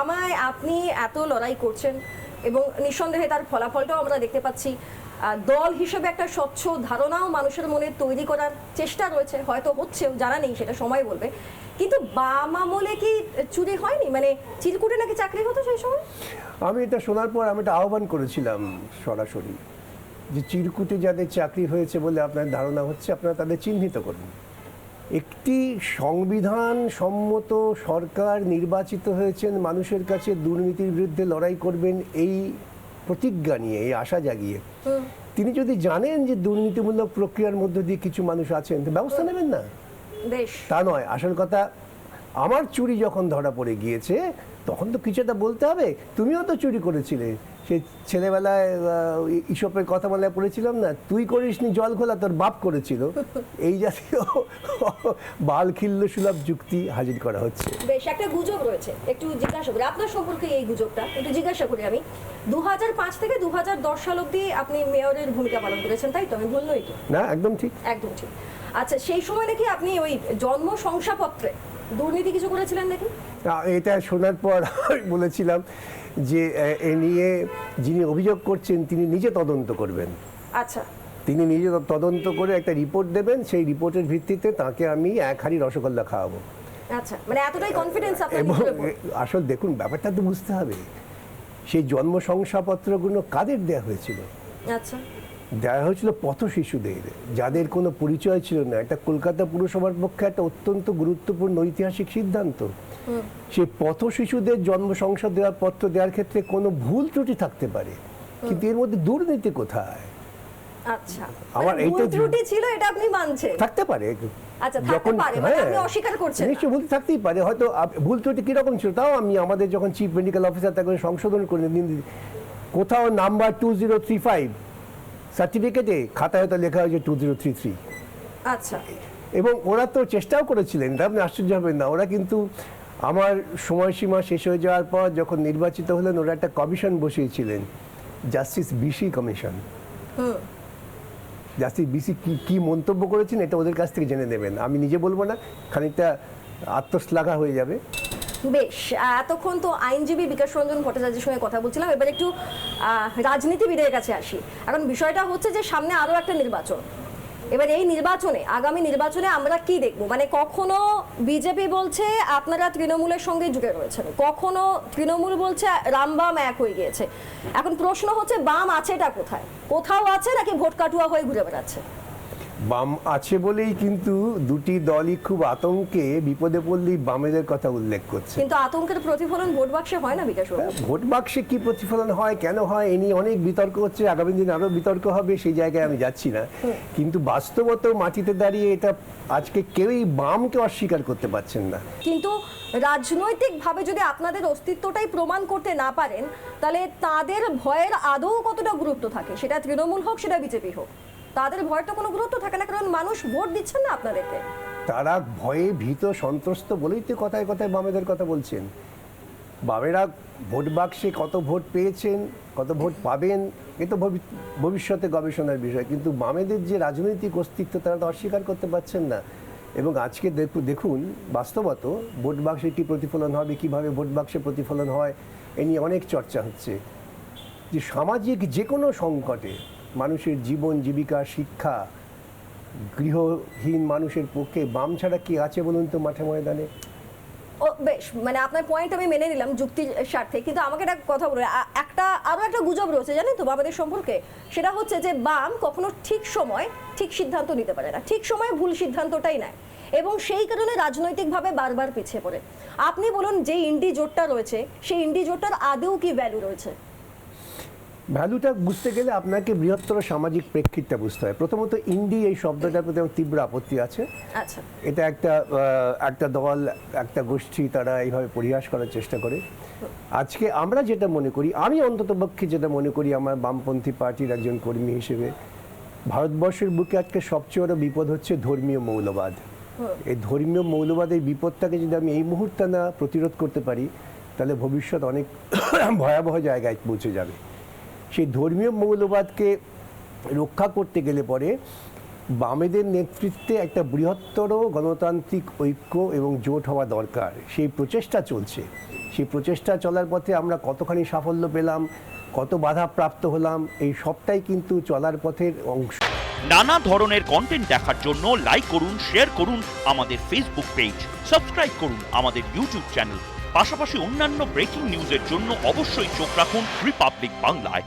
আমায় আপনি এত লড়াই করছেন এবং নিঃসন্দেহে তার ফলাফলটাও আমরা দেখতে পাচ্ছি। দল হিসেবে একটা স্বচ্ছ ধারণাও মানুষের মনে তৈরি করার চেষ্টা রয়েছে। হয়তো হচ্ছেও, জানা নেই, সেটা সময় বলবে। কিন্তু বাম আমলে কি চুরি হয়নি? মানে চিরকুটে নাকি চাকরি হতো সেই সময়? আমি এটা শোনার পর আমি এটা আহ্বান করেছিলাম সরাসরি যে চিরকুটে যাদের চাকরি হয়েছে বলে আপনার ধারণা হচ্ছে, আপনারা তাদের চিহ্নিত করুন। একটি সংবিধান সম্মত সরকার নির্বাচিত হয়েছেন মানুষের কাছে দুর্নীতির বিরুদ্ধে লড়াই করবেন এই প্রতিজ্ঞা নিয়ে এই আশা জাগিয়ে। তিনি যদি জানেন যে দুর্নীতিমূলক প্রক্রিয়ার মধ্য দিয়ে কিছু মানুষ আছেন তো ব্যবস্থা নেবেন না? তা নয় আসল কথা আমার চুরি যখন ধরা পড়ে গিয়েছে তখন তো কিছু একটা বলতে হবে। তুমিও তো চুরি করেছিলে। সে ছেলেবেলায় ইসপের কথা বলে পড়েছিলাম না? তুই করিসনি জল খোলা তোর বাপ করেছিল। এই জাতীয় বাল খিল্ল সুলভ যুক্তি হাজির করা হচ্ছে। বেশ একটা গুজব রয়েছে। একটু জিজ্ঞাসা করি আপনার সম্পর্কে এই গুজবটা? একটু জিজ্ঞাসা করি আমি। দু হাজার পাঁচ থেকে দু হাজার দশ সাল অবধি আপনি মেয়রের ভূমিকা পালন করেছেন তাই তো? আমি ভুল নই না একদম ঠিক। একদম ঠিক। আচ্ছা সেই সময় নাকি আপনি ওই জন্ম শংসাপত্রে দুর্নীতি কিছু করেছিলেন নাকি? এটা শোনার পর বলেছিলাম যে এ নিয়ে যিনি অভিযোগ করছেন তিনি নিজে তদন্ত করবেন। আচ্ছা। তিনি নিজে তদন্ত করে একটা রিপোর্ট দেবেন সেই রিপোর্টের ভিত্তিতে তাকে আমি এক হাড়ি রসগোল্লা খাওয়াবো। আচ্ছা মানে এতটাই কনফিডেন্স আসল দেখুন ব্যাপারটা তো বুঝতে হবে। সেই জন্ম শংসাপত্রগুলো কাদের দেয়া হয়েছিল? আচ্ছা। দেওয়া হয়েছিল পথ শিশুদের যাদের কোনো পরিচয় ছিল না এটা কলকাতা পুরসভার পক্ষে একটা অত্যন্ত গুরুত্বপূর্ণ ঐতিহাসিক সিদ্ধান্ত। সেই পথ শিশুদের জন্ম সংসদ দেওয়ার পত্র দেওয়ার ক্ষেত্রে কোনো ভুল ত্রুটি থাকতে পারে। কিন্তু এর মধ্যে দুর্নীতি কোথায়? আচ্ছা। আমার মানে এইটা ত্রুটি ছিল এটা আপনি মানছেন। থাকতে পারে। আচ্ছা, থাকতে পারে, মানে আপনি অস্বীকার করছেন নিশ্চয়ই ভুল থাকতেই পারে। হয়তো ভুল ত্রুটি ছিল তাও আমি আমাদের যখন চিফ মেডিকেল অফিসার তাকে সংশোধন করে দিন কোথাও number two zero three five সার্টিফিকেটে খাতায় হয়তো লেখা হয়েছে টু জিরো থ্রি থ্রি আচ্ছা। এবং ওরা তো চেষ্টাও করেছিলেন এটা আপনি আশ্চর্য হবেন না। ওরা কিন্তু আমার সময়সীমা শেষ হয়ে যাওয়ার পর যখন নির্বাচিত হলেন ওরা একটা commission বসিয়েছিলেন justice BC commission justice BC কি কি মন্তব্য করেছেন এটা ওদের কাছ থেকে জেনে নেবেন। আমি নিজে বলব না খানিকটা আত্মশ্লাঘা হয়ে যাবে। বেশ এতক্ষণ তো আইনজীবী বিকাশ রঞ্জন ভট্টাচার্যের সঙ্গে কথা বলছিলাম, এবার একটু রাজনীতিবিদের কাছে আসি। এখন বিষয়টা হচ্ছে যে সামনে আরও একটা নির্বাচন। এবার এই নির্বাচনে, আগামী নির্বাচনে আমরা কি দেখব? মানে কখনো বিজেপি বলছে আপনারা তৃণমূলের সঙ্গে জুড়ে রয়েছেন, কখনো তৃণমূল বলছে রামবাম এক হয়ে গিয়েছে। এখন প্রশ্ন হচ্ছে, বাম আছেটা কোথায়? কোথাও আছে নাকি ভোট কাটুয়া হয়ে ঘুরে বেড়াচ্ছে? বাম আছে বলেই কিন্তু দুটি দলই খুব আতঙ্কে বিপদে পড়লেই বামেদের কথা উল্লেখ করছে। কিন্তু আতঙ্কের প্রতিফলন ভোট বাক্সে হয় না বিকাশ ভোট বাক্সে কি প্রতিফলন হয় কেন হয় এ নিয়ে অনেক বিতর্ক হচ্ছে আগামী দিন আরও বিতর্ক হবে সেই জায়গায় আমি যাচ্ছি না। কিন্তু বাস্তবত মাটিতে দাঁড়িয়ে এটা আজকে কেউই বামকে অস্বীকার করতে পারছেন না। কিন্তু রাজনৈতিকভাবে যদি আপনাদের অস্তিত্বটাই প্রমাণ করতে না পারেন তাহলে তাদের ভয়ের আদৌ কতটা গুরুত্ব থাকে? সেটা তৃণমূল হোক সেটা বিজেপি হোক। তাদের ভয়ের তো কোনো গুরুত্ব থাকে না, কারণ মানুষ ভোট দিচ্ছেন না আপনাদেরকে। তারা ভয়ে ভীত, সন্ত্রস্ত বলেই তো কথায় কথায় বামেদের কথা বলছেন। বামেরা ভোট বাক্সে কত ভোট পেয়েছেন, কত ভোট পাবেন, এ তো ভবি- ভবিষ্যতে গবেষণার বিষয়। কিন্তু বামেদের যে রাজনৈতিক অস্তিত্ব, তারা তো অস্বীকার করতে পারছেন না। এবং আজকে দেখু- দেখুন, বাস্তবত ভোট বাক্সে কী প্রতিফলন হবে, কীভাবে ভোট বাক্সে প্রতিফলন হয়, এ নিয়ে অনেক চর্চা হচ্ছে। যে সামাজিক যে কোনো সংকটে মানুষের জীবন, জীবিকা, শিক্ষা, গৃহহীন মানুষের পক্ষে বাম ছাড়া কি আছে বলুন তো মাঠে ময়দানে? ও, বেশ মানে আপনার পয়েন্ট আমি মেনে নিলাম যুক্তির স্বার্থে, কিন্তু আমাকে একটা কথা বলে একটা আরও একটা গুজব রয়েছে জানেন তো বাবাদের সম্পর্কে, সেটা হচ্ছে যে বাম কখনো ঠিক সময় ঠিক সিদ্ধান্ত নিতে পারে না, ঠিক সময় ভুল সিদ্ধান্তটাই নেয়, এবং সেই কারণে রাজনৈতিকভাবে বারবার পিছিয়ে পড়ে। আপনি বলুন যে ইন্ডি জোটটা রয়েছে, সেই ইন্ডি জোটটার আদৌ কি ভ্যালু রয়েছে? ভ্যালুটা বুঝতে গেলে আপনাকে বৃহত্তর সামাজিক প্রেক্ষিতটা বুঝতে হয়। প্রথমত ইন্ডি এই শব্দটার প্রতি আমার তীব্র আপত্তি আছে। আচ্ছা। এটা একটা একটা দল একটা গোষ্ঠী তারা এইভাবে পরিহাস করার চেষ্টা করে। আজকে আমরা যেটা মনে করি আমি অন্ততপক্ষে যেটা মনে করি আমার বামপন্থী পার্টির একজন কর্মী হিসেবে ভারতবর্ষের বুকে আজকে সবচেয়ে বড় বিপদ হচ্ছে ধর্মীয় মৌলবাদ। এই ধর্মীয় মৌলবাদের বিপদটাকে যদি আমি এই মুহূর্তে না প্রতিরোধ করতে পারি তাহলে ভবিষ্যৎ অনেক ভয়াবহ জায়গায় পৌঁছে যাবে। সেই ধর্মীয় মৌলবাদকে রক্ষা করতে গেলে পরে বামেদের নেতৃত্বে একটা বৃহত্তর গণতান্ত্রিক ঐক্য এবং জোট হওয়া দরকার। সেই প্রচেষ্টা চলছে। সেই প্রচেষ্টা চলার পথে আমরা কতখানি সাফল্য পেলাম, কত বাধা প্রাপ্ত হলাম, এই সবটাই কিন্তু চলার পথের অংশ। নানা ধরনের কন্টেন্ট দেখার জন্য লাইক করুন শেয়ার করুন আমাদের ফেসবুক পেজ সাবস্ক্রাইব করুন আমাদের ইউটিউব চ্যানেল পাশাপাশি অন্যান্য ব্রেকিং নিউজের জন্য অবশ্যই চোখ রাখুন রিপাবলিক বাংলায়